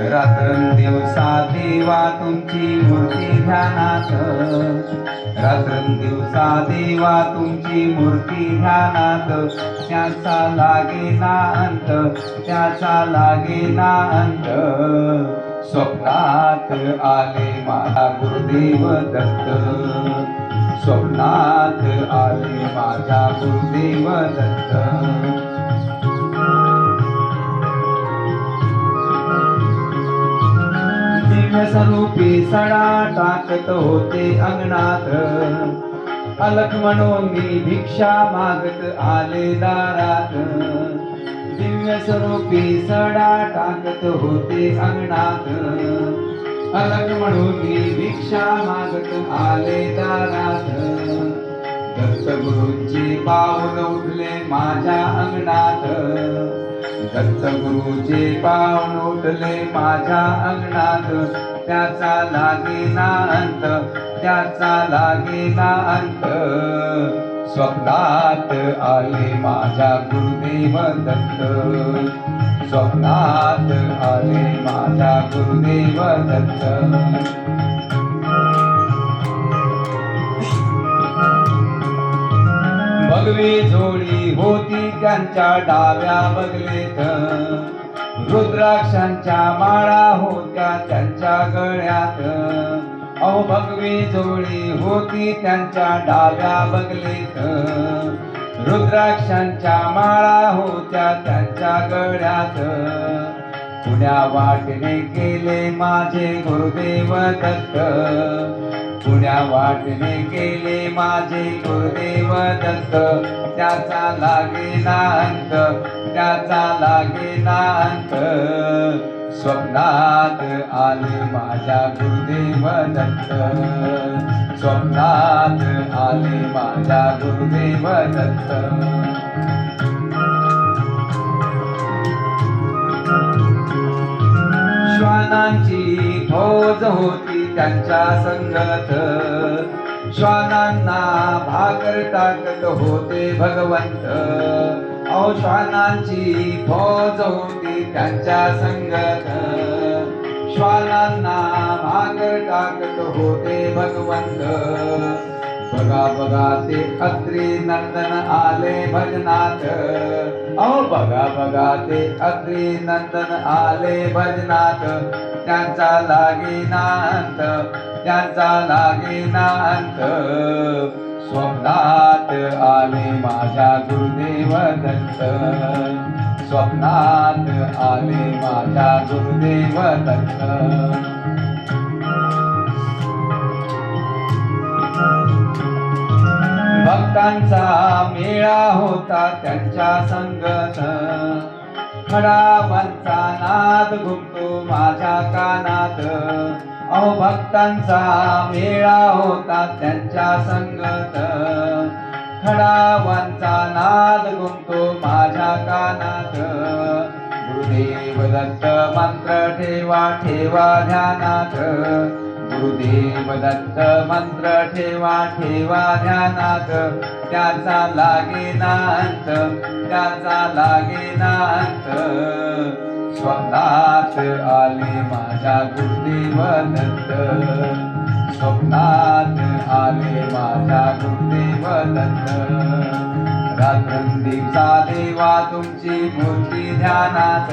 रात्रंदिवसा देवा तुमची मूर्ती ध्यानात. रात्रंदिवसा देवा तुमची मूर्ती ध्यानात. त्याचा लागे ना अंत त्याचा लागे ना अंत. स्वप्नात आले माझा गुरुदेव दत्त. स्वप्नात आले माझा गुरुदेव दत्त. स्वरूपी सडा टाकत होते अंगणात अलख म्हणून मी भिक्षा मागत आले दारात। दिव्य स्वरूपी सडा टाकत होते अंगणात अलख म्हणून मी भिक्षा मागत आले दारात। दत्त पाऊल उठले माझ्या अंगणात। दत्तगुरूचे पाऊल उठले माझ्या अंगणात। त्याचा लागेना अंत त्याचा लागेना अंत. स्वप्नात आले माझ्या गुरुदेव दत्त स्वप्नात आले माझ्या गुरुदेव दत्त भगवी जोडी होती त्यांच्या डाव्या बगलेत. रुद्राक्षांच्या माळा होत्या त्यांच्या गळ्यात. अहो भगवी जोडी होती त्यांच्या डाव्या बगलीत. रुद्राक्षांच्या माळा होत्या त्यांच्या गळ्यात. पुण्या वाटणे केले माझे गुरुदेव दत्त. पुण्या वाटणे केले माझे गुरुदेव दत्त. त्याचा लागे ना अंत त्याचा लागे ना अंत. स्वप्नात आले माझ्या गुरुदेव दत्त. स्वप्नात आले माझ्या गुरुदेव दत्त. रोज होती त्यांच्या संगत. श्वानांना भाकर टाकत होते भगवंत. अहो श्वानांची फौज होती त्यांच्या संगत. श्वानांना भाकर टाकत होते भगवंत. बघा बघा ते अत्री नंदन आले भजनात अहो बघा बघा ते अत्री नंदन आले भजनात त्यांचा लागे नांत त्यांचा लागे नांत स्वप्नात आले माझ्या गुरुदेव दत्त स्वप्नात आले माझ्या गुरुदेव दत्त त्यांचा मेळा होता त्यांच्या संगत. खडावांचा नाद घुमतो माझ्या कानात. अहो भक्तांचा मेळा होता त्यांच्या संगत. खडावांचा नाद घुमतो माझ्या कानात. गुरुदेव दत्त मंत्र ठेवा ठेवा ध्यानात. गुरुदेव दत्त मंत्र ठेवा ठेवा ध्यानात. त्याचा लागे नांत त्याचा लागे नांत स्वप्नात आले माझ्या गुरुदेव दत्त स्वप्नात आले माझ्या गुरुदेव दत्त रात्रंदिवसा देवा तुमची मूर्ती ध्यानात.